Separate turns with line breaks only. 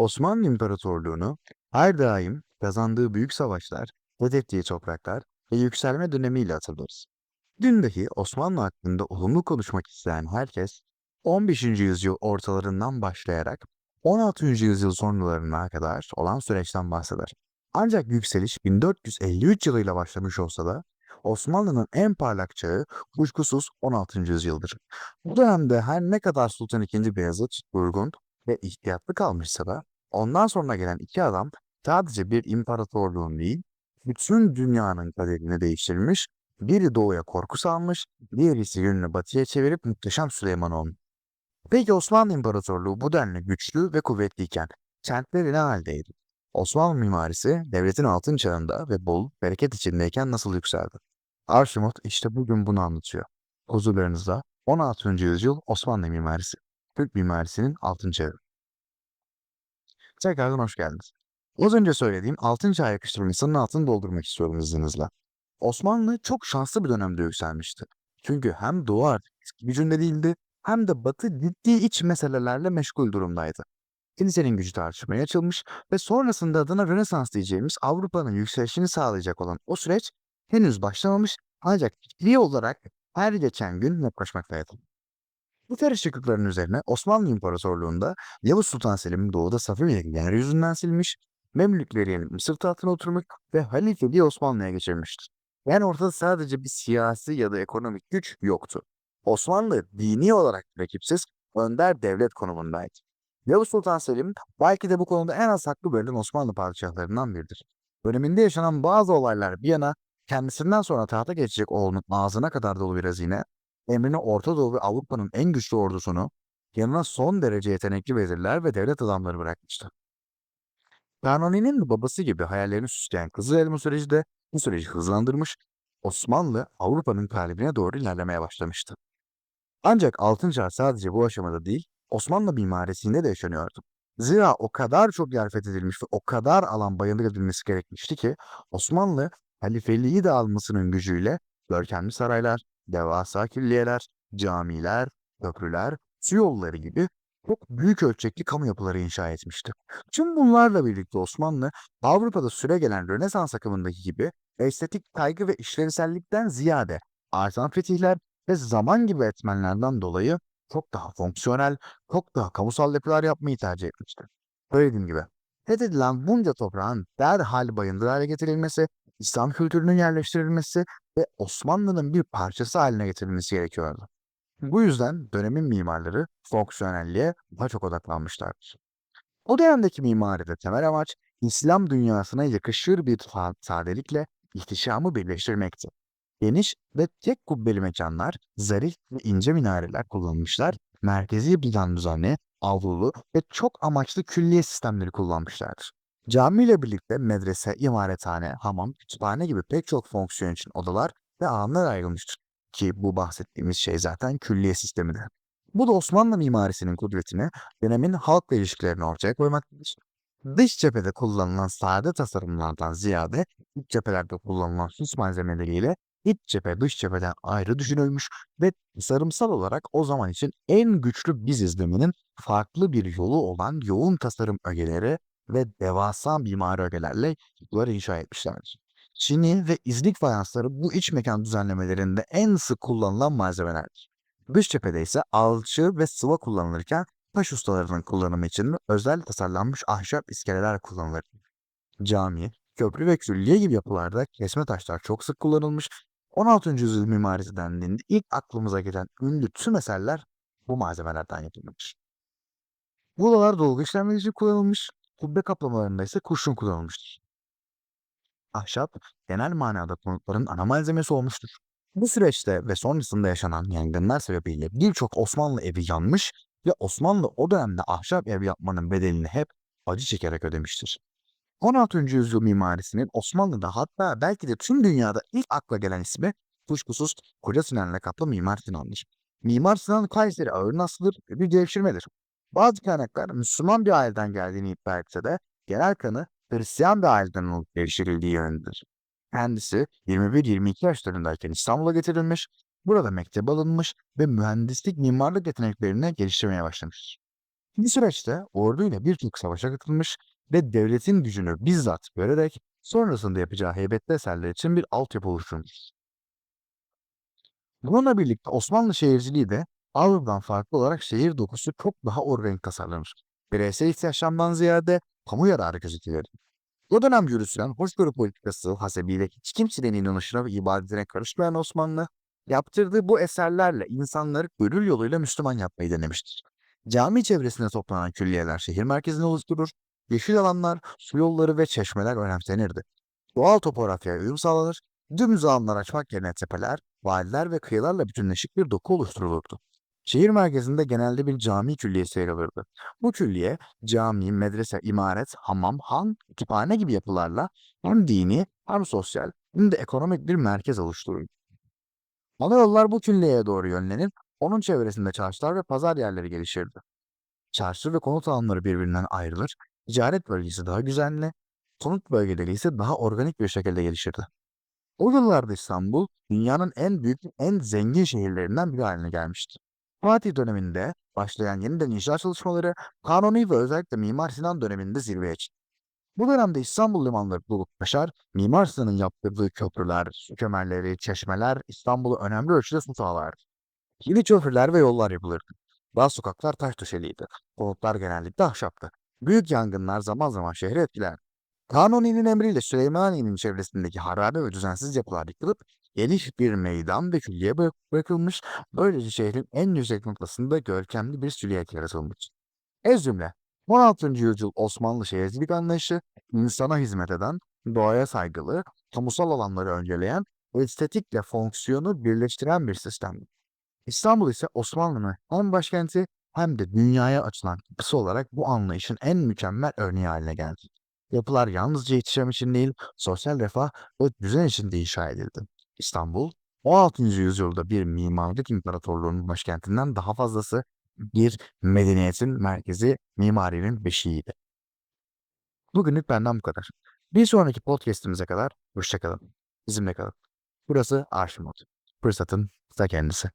Osmanlı İmparatorluğu'nu her daim kazandığı büyük savaşlar, fethettiği topraklar ve yükselme dönemiyle hatırlarız. Dün dahi Osmanlı hakkında olumlu konuşmak isteyen herkes 15. yüzyıl ortalarından başlayarak 16. yüzyıl sonralarına kadar olan süreçten bahseder. Ancak yükseliş 1453 yılıyla başlamış olsa da Osmanlı'nın en parlak çağı kuşkusuz 16. yüzyıldır. Bu dönemde her ne kadar Sultan II. Beyazıt, Burgund ve ihtiyatlı kalmışsa da ondan sonra gelen iki adam sadece bir imparatorluğun değil, bütün dünyanın kaderini değiştirmiş, biri doğuya korku salmış, diğeri ise yönünü batıya çevirip muhteşem Süleyman olmuş. Peki Osmanlı İmparatorluğu bu denli güçlü ve kuvvetliyken kentleri ne haldeydi? Osmanlı mimarisi devletin altın çağında ve bol bereket içindeyken nasıl yükseldi? Arşimot işte bugün bunu anlatıyor. Huzurlarınızda 16. yüzyıl Osmanlı mimarisi, Türk mimarisinin altın çağı. Tekrardan hoş geldiniz. Az önce söylediğim altın çağ yakıştırmasının altını doldurmak istiyorum izninizle. Osmanlı çok şanslı bir dönemde yükselmişti. Çünkü hem Doğu artık gücünde değildi hem de Batı ciddi iç meselelerle meşgul durumdaydı. Kilisenin gücü tartışmaya açılmış ve sonrasında adına Rönesans diyeceğimiz Avrupa'nın yükselişini sağlayacak olan o süreç henüz başlamamış ancak fikri olarak her geçen gün yaklaşmaktaydı. Bu karışıklıkların üzerine Osmanlı İmparatorluğu'nda Yavuz Sultan Selim doğuda Safevi'yi yeryüzünden silmiş, Memlükleri yenip Mısır tahtına oturmuş ve halifeliği Osmanlı'ya geçirmiştir. Yani ortada sadece bir siyasi ya da ekonomik güç yoktu. Osmanlı dini olarak rakipsiz, önder devlet konumundaydı. Yavuz Sultan Selim belki de bu konuda en az haklı bölünen Osmanlı padişahlarından biridir. Döneminde yaşanan bazı olaylar bir yana kendisinden sonra tahta geçecek oğlunun ağzına kadar dolu bir hazine, emrine Orta Doğu ve Avrupa'nın en güçlü ordusunu, yanına son derece yetenekli vezirler ve devlet adamları bırakmıştı. Kanuni'nin babası gibi hayallerini süsleyen Kızıl Elma süreci de bu süreci hızlandırmış, Osmanlı Avrupa'nın kalbine doğru ilerlemeye başlamıştı. Ancak Altın Çağ sadece bu aşamada değil, Osmanlı mimarisinde de yaşanıyordu. Zira o kadar çok yer fethedilmiş ve o kadar alan bayındır edilmesi gerekmişti ki Osmanlı halifeliği de almasının gücüyle görkemli saraylar, devasa külliyeler, camiler, köprüler, su yolları gibi çok büyük ölçekli kamu yapıları inşa etmişti. Tüm bunlarla birlikte Osmanlı Avrupa'da süre gelen Rönesans akımındaki gibi estetik kaygı ve işlevsellikten ziyade artan fetihler ve zaman gibi etmenlerden dolayı çok daha fonksiyonel, çok daha kamusal yapılar yapmayı tercih etmiştir. Söylediğim gibi, fethedilen bunca toprağın derhal bayındır hale getirilmesi, İslam kültürünün yerleştirilmesi ve Osmanlı'nın bir parçası haline getirilmesi gerekiyordu. Bu yüzden dönemin mimarları fonksiyonelliğe daha çok odaklanmışlardır. O dönemdeki mimaride temel amaç İslam dünyasına yakışır bir sadelikle ihtişamı birleştirmekti. Geniş ve tek kubbeli mekanlar, zarif ve ince minareler kullanmışlar, merkezi plan düzenli, avlulu ve çok amaçlı külliye sistemleri kullanmışlardır. Cami ile birlikte medrese, imarethane, hamam, kütüphane gibi pek çok fonksiyon için odalar ve alanlar ayrılmıştır. Ki bu bahsettiğimiz şey zaten külliye sistemidir. Bu da Osmanlı mimarisinin kudretini, dönemin halkla ilişkilerini ortaya koymaktadır. Dış cephede kullanılan sade tasarımlardan ziyade iç cephelerde kullanılan süs malzemeleriyle iç cephe dış cepheden ayrı düşünülmüş ve tasarımsal olarak o zaman için en güçlü biz izleminin farklı bir yolu olan yoğun tasarım ögeleri ve devasa mimari ögelerle yapıları inşa etmişlerdir. Çini ve izlik fayansları bu iç mekan düzenlemelerinde en sık kullanılan malzemelerdir. Dış cephede ise alçı ve sıva kullanılırken taş ustalarının kullanımı için özel tasarlanmış ahşap iskeleler kullanılır. Cami, köprü ve külliye gibi yapılarda kesme taşlar çok sık kullanılmış. 16. yüzyıl mimarisi dendiğinde ilk aklımıza gelen ünlü tüm eserler bu malzemelerden yapılmış. Buralar dolgu işlemleri için kullanılmış, kubbe kaplamalarında ise kurşun kullanılmıştır. Ahşap, genel manada konutların ana malzemesi olmuştur. Bu süreçte ve sonrasında yaşanan yangınlar sebebiyle birçok Osmanlı evi yanmış ve Osmanlı o dönemde ahşap ev yapmanın bedelini hep acı çekerek ödemiştir. 16. yüzyıl mimarisinin Osmanlı'da hatta belki de tüm dünyada ilk akla gelen ismi kuşkusuz Koca Sinan'la kaplı Mimar Sinan'dır. Mimar Sinan Kayseri ağır nasıldır bir devşirmedir. Bazı kaynaklar Müslüman bir aileden geldiğini iddia etse de genel kanı Hristiyan bir aileden olup devşirildiği yönündedir. Kendisi 21-22 yaşlarındayken İstanbul'a getirilmiş, burada mektep alınmış ve mühendislik mimarlık yeteneklerini geliştirmeye başlamıştır. Bu süreçte orduyla birçok savaşa katılmış ve devletin gücünü bizzat görerek sonrasında yapacağı heybetli eserler için bir altyapı oluşturmuş. Bununla birlikte Osmanlı şehirciliği de Avrupa'dan farklı olarak şehir dokusu çok daha organik tasarlanır. Bireysel ihtiyaçlardan ziyade kamu yararı gözetilir. O dönem yürütülen hoşgörü politikası hasebiyle hiç kimsenin inanışına ve ibadetine karışmayan Osmanlı, yaptırdığı bu eserlerle insanları gönül yoluyla Müslüman yapmayı denemiştir. Cami çevresinde toplanan külliyeler şehir merkezini oluşturur, yeşil alanlar, su yolları ve çeşmeler önemsenirdi. Doğal topografyaya uyum sağlanır, dümdüz alanlar açmak yerine tepeler, vadiler ve kıyılarla bütünleşik bir doku oluşturulurdu. Şehir merkezinde genelde bir cami külliyesi yer alırdı. Bu külliye cami, medrese, imaret, hamam, han, kütüphane gibi yapılarla hem dini hem sosyal hem de ekonomik bir merkez oluşturur. Ana yollar bu külliyeye doğru yönlenir, onun çevresinde çarşılar ve pazar yerleri gelişirdi. Çarşı ve konut alanları birbirinden ayrılır, ticaret bölgesi daha güvenli, konut bölgeleri ise daha organik bir şekilde gelişirdi. O yıllarda İstanbul, dünyanın en büyük, en zengin şehirlerinden biri haline gelmişti. Fatih döneminde başlayan yeniden inşaat çalışmaları Kanuni ve özellikle Mimar Sinan döneminde zirveye çıktı. Bu dönemde İstanbul limanları dolup taşar, Mimar Sinan'ın yaptırdığı köprüler, su kemerleri, çeşmeler İstanbul'u önemli ölçüde su sağlardı. Yeni köprüler ve yollar yapılırdı. Bazı sokaklar taş döşeliydi. Konutlar genellikle ahşaptı. Büyük yangınlar zaman zaman şehri etkilerdi. Kanuni'nin emriyle Süleymaniye'nin çevresindeki harabe ve düzensiz yapılar yıkılıp geniş bir meydan ve külliye bırak- bırakılmış, böylece şehrin en yüksek noktasında görkemli bir silüet yaratılmış. Ez cümle, 16. yüzyıl Osmanlı şehircilik anlayışı, insana hizmet eden, doğaya saygılı, kamusal alanları önceleyen, estetikle fonksiyonu birleştiren bir sistemdi. İstanbul ise Osmanlı'nın hem başkenti hem de dünyaya açılan kapısı olarak bu anlayışın en mükemmel örneği haline geldi. Yapılar yalnızca ihtişam için değil, sosyal refah ve düzen için de inşa edildi. İstanbul, 16. yüzyılda bir mimarlık imparatorluğunun başkentinden daha fazlası bir medeniyetin merkezi, mimarinin beşiğiydi. Bugünlük benden bu kadar. Bir sonraki podcastimize kadar hoşçakalın. Bizimle kalın. Burası Arşimot. Fırsatın ta kendisi.